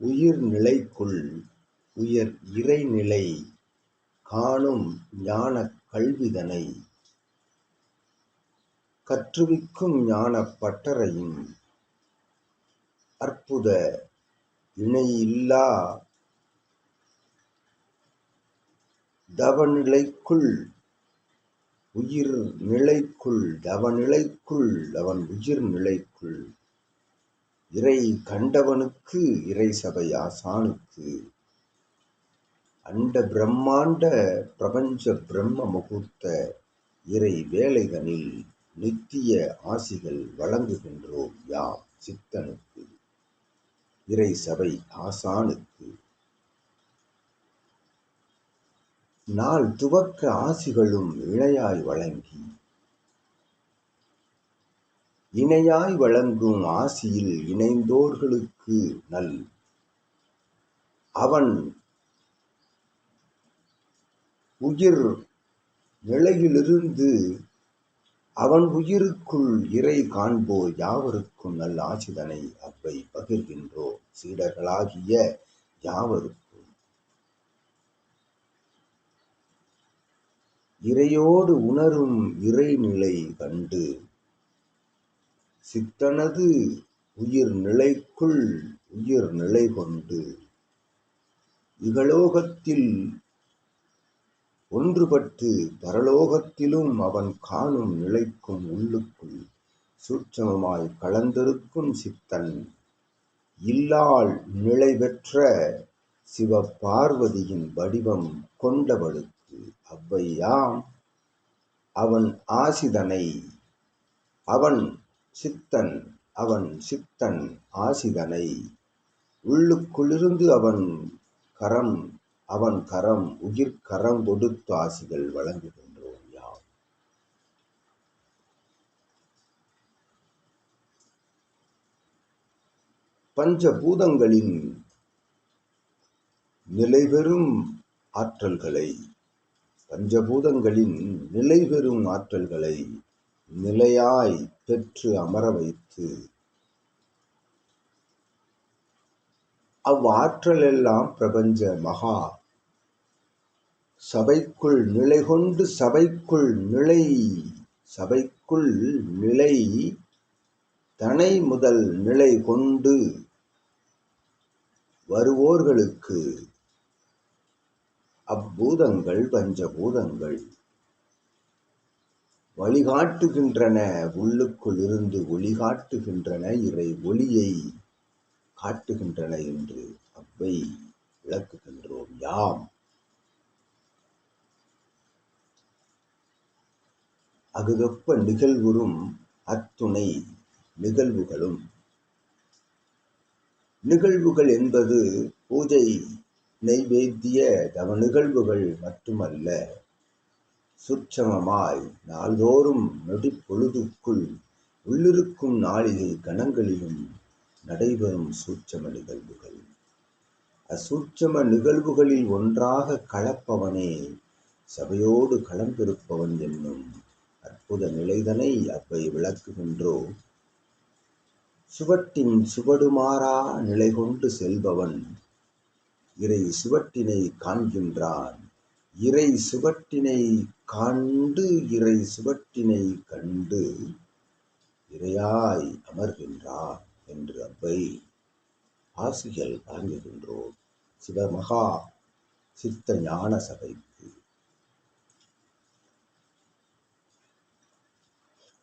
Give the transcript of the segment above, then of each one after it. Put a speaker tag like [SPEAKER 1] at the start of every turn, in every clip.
[SPEAKER 1] உயிர்நிலைக்குள் உயர் இறைநிலை காணும் ஞானக் கல்விதனை கற்றுவிக்கும் ஞானப் பட்டறையின் அற்புத இணையில்லா தவநிலைக்குள் உயிர் நிலைக்குள் தவநிலைக்குள் அவன் உயிர் நிலைக்குள் இறை கண்டவனுக்கு இறை சபை ஆசானுக்கு. அண்ட பிரம்மாண்ட பிரபஞ்ச பிரம்ம முகூர்த்த இறை வேலைகளில் நித்திய ஆசிகள் வழங்குகின்றோம் யாம் சித்தனுக்கு இறை சபை ஆசானுக்கு. நாள் துவக்க ஆசிகளும் இணையாய் வழங்கி இணையாய் வழங்கும் ஆசியில் இணைந்தோர்களுக்கு நல். அவன் உயிர் நிலையிலிருந்து அவன் உயிருக்குள் இறை காண்போர் யாவருக்கும் நல் ஆசிதனை அவ்வை பகிர்கின்றோ. சீடர்களாகிய யாவருக்கும் இறையோடு உணரும் இறைநிலை கண்டு சித்தனது உயிர் நிலைக்குள் உயிர் நிலை கொண்டு இகலோகத்தில் ஒன்றுபட்டு பரலோகத்திலும் அவன் காணும் நிலைக்கும் உள்ளுக்குள் சூட்சமமாய் கலந்திருக்கும் சித்தன் இல்லால் நிலை பெற்ற சிவ பார்வதியின் வடிவம் கொண்டவளுக்கு அவ்வையாம். அவன் ஆசிதனை அவன் சித்தன் அவன் சித்தன் ஆசிதனை. உள்ளுக்குள்ளிருந்து அவன் கரம் அவன் கரம் உயிர் கரம் கொடுத்து ஆசிகள் வழங்குகின்றோம் யாம். பஞ்சபூதங்களின் நிலைபெறும் ஆற்றல்களை பஞ்சபூதங்களின் நிலைபெறும் ஆற்றல்களை நிலையாய் பெற்று அமர வைத்து அவ்வாற்றலெல்லாம் பிரபஞ்ச மகா. சபைக்குள் நிலை கொண்டு சபைக்குள் நிலை சபைக்குள் நிலை தனை முதல் நிலை கொண்டு வருவோர்களுக்கு அப்பூதங்கள் பஞ்சபூதங்கள் வழிகாட்டுகின்றன. உள்ளுக்குள் இருந்து ஒளிகாட்டுகின்றன. இறை ஒளியை காட்டுகின்றன என்று அவ்வை விளக்குகின்றோம். யாம். அகுதொப்ப நிகழ்வுறும் அத்துணை நிகழ்வுகளும். நிகழ்வுகள் என்பது பூஜை நெய்வேத்திய தவ நிகழ்வுகள் மட்டுமல்ல. சூட்சமமாய் நாள்தோறும் நொடிப்பொழுதுக்குள் உள்ளிருக்கும் நாளிகை கணங்களிலும் நடைபெறும் சூட்சம நிகழ்வுகள். அசூட்சம நிகழ்வுகளில் ஒன்றாக கலப்பவனே சபையோடு களம்பிருப்பவன் என்னும் அற்புத நிலைதனை அவ்வை விளக்குகின்றோ? சுவட்டின் சுவடுமாறா நிலை கொண்டு செல்பவன் இறை சுவட்டினை காண்கின்றான். இறை சுவட்டினை காண்டு இறை சுவட்டினை கண்டு இறையாய் அமர்கின்றார் என்று அவ்வை ஆசிகள் வழங்குகின்றோம். சிவமகா சித்த ஞான சபைக்கு.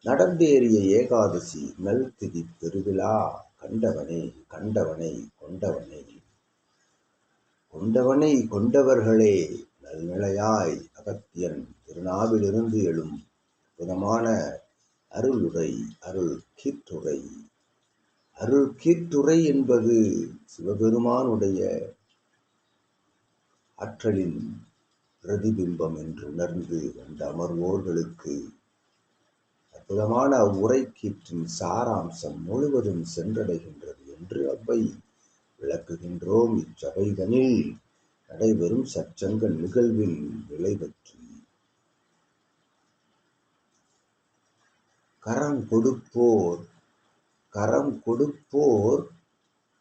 [SPEAKER 1] நடந்தேறிய ஏகாதசி நல்திதி பெருவிழா கண்டவனை கண்டவனை கொண்டவனை கொண்டவனை கொண்டவர்களே நல்நிலையாய் அகத்தியன் திருநாவிலிருந்து எழும் அற்புதமான அருளுரை அருள் கீற்றுரை அருள் கீற்றுரை என்பது சிவபெருமானுடைய ஆற்றலின் பிரதிபிம்பம் என்று உணர்ந்து வந்த அமர்வோர்களுக்கு அற்புதமான அவ்வுரை கீற்றின் சாராம்சம் முழுவதும் சென்றடைகின்றது என்று அவ்வை விளக்குகின்றோம் இச்சபைதனில். நடைபெறும் சச்சங்க நிகழ்வின் நிலை பற்றி. கரம் கொடுப்போர் கரம் கொடுப்போர்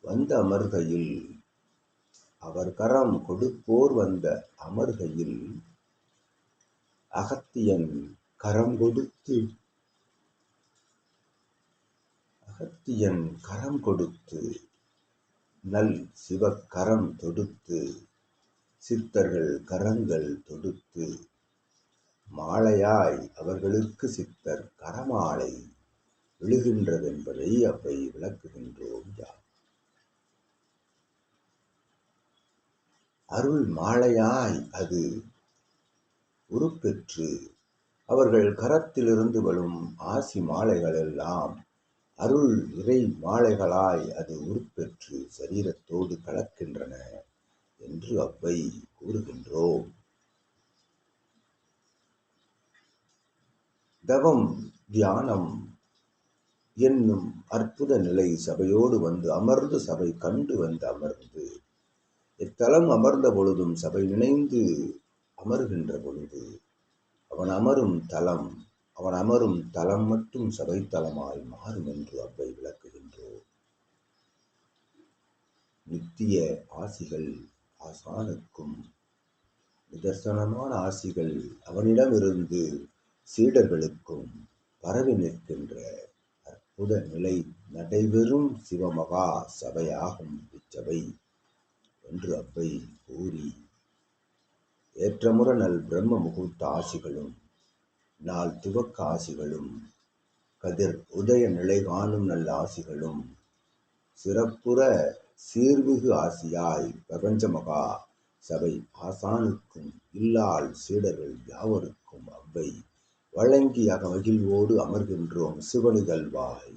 [SPEAKER 1] வந்த அமர்கையில். அவர் கரம் கொடுப்போர் வந்த அமர்கையில். அகத்தியன் கரம் கொடுத்து அகத்தியன் கரம் கொடுத்து நல் சிவக்கரம் தொடுத்து சித்தர்கள் கரங்கள் தொடுத்து மாலையாய் அவர்களுக்கு சித்தர் கரமாலை விழுகின்றதென்பதை அவை விளக்குகின்றோம் யார்? அருள் மாலையாய் அது உருப்பெற்று அவர்கள் கரத்திலிருந்து வரும் ஆசி மாலைகள் எல்லாம் அருள் இறை மாலைகளாய் அது உருப்பெற்று சரீரத்தோடு கலக்கின்றன. என்று அவ்வை கூறுகின்றோம். தவம் தியானம் என்னும் அற்புத நிலை சபையோடு வந்து அமர்ந்து சபை கண்டு வந்து அமர்ந்து இத்தலம் அமர்ந்த பொழுதும் சபை நினைந்து அமர்கின்ற பொழுது அவன் அமரும் தலம் அவன் அமரும் தலம் மட்டும் சபை தலமாய் மாறும் என்று அவ்வை விளக்குகின்றோம். நித்திய ஆசிகள் ஆசானுக்கும் நிதர்சனமான ஆசிகள் அவனிடமிருந்து சீடர்களுக்கும் பரவி நிற்கின்ற அற்புத நிலை நடைபெறும் சிவமகா சபையாகும் இச்சபை என்று அவ்வை கூறி ஏற்றமுற நல் பிரம்ம முகூர்த்த ஆசிகளும் நாள் துவக்க ஆசிகளும் கதிர் உதய நிலை காணும் நல்ல ஆசிகளும் சிறப்புற சீர்மிகு ஆசியாய் பிரபஞ்சமகா சபை ஆசானுக்கும் இல்லால் சீடர்கள் யாவருக்கும் அவ்வை. வழங்கியாக மகிழ்வோடு அமர்கின்றோம் சிவனிதழ்வாய்